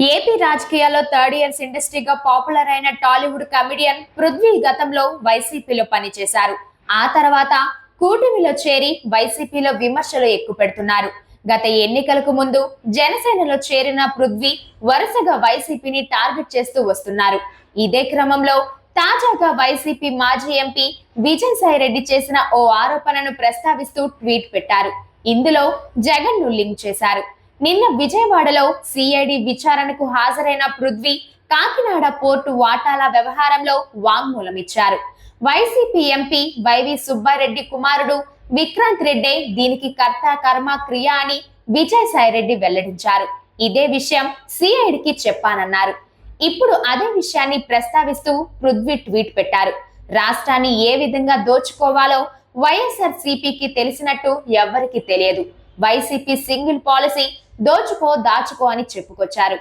AP రాజకీయాల్లో third years ఇండస్ట్రీగా popular అయిన Tollywood comedian Prithvi గతంలో వైసీపీలో పనిచేశారు. ఆ తర్వాత కూటమిలో చేరి వైసీపీలో విమర్శలు ఎక్కుపెడుతున్నారు గత ఎన్నికలకు ముందు జనసేనలో చేరిన పృథ్వీ వరుసగా వైసీపీని టార్గెట్ చేస్తూ వస్తున్నారు. ఇదే క్రమంలో తాజాగా వైసీపీ మాజీ ఎంపీ విజయసాయి రెడ్డి చేసిన ఓ ఆరోపణను ప్రస్తావిస్తూ ట్వీట్ పెట్టారు. ఇందులో జగన్ను లింక్ చేశారు. నిన్న విజయవాడలో సిఐడి విచారణకు హాజరైన పృథ్వీ కాకినాడ పోర్టు వాటాల వ్యవహారంలో వాంగ్మూలం ఇచ్చారు వైసీపీ ఎంపీ వైవి సుబ్బారెడ్డి కుమారుడు విక్రాంత్ రెడ్డే దీనికి కర్త కర్మ క్రియ అని విజయసాయి రెడ్డి వెల్లడించారు. ఇదే విషయం సిఐడికి చెప్పానన్నారు. ఇప్పుడు అదే విషయాన్ని ప్రస్తావిస్తూ పృథ్వీ ట్వీట్ పెట్టారు. రాష్ట్రాన్ని ఏ విధంగా దోచుకోవాలో వైఎస్ఆర్ సిపికి తెలిసినట్టు ఎవ్వరికీ తెలియదు. వైసీపీ సింగిల్ పాలసీ దోచుకో దాచుకో అని చెప్పుకొచ్చారు.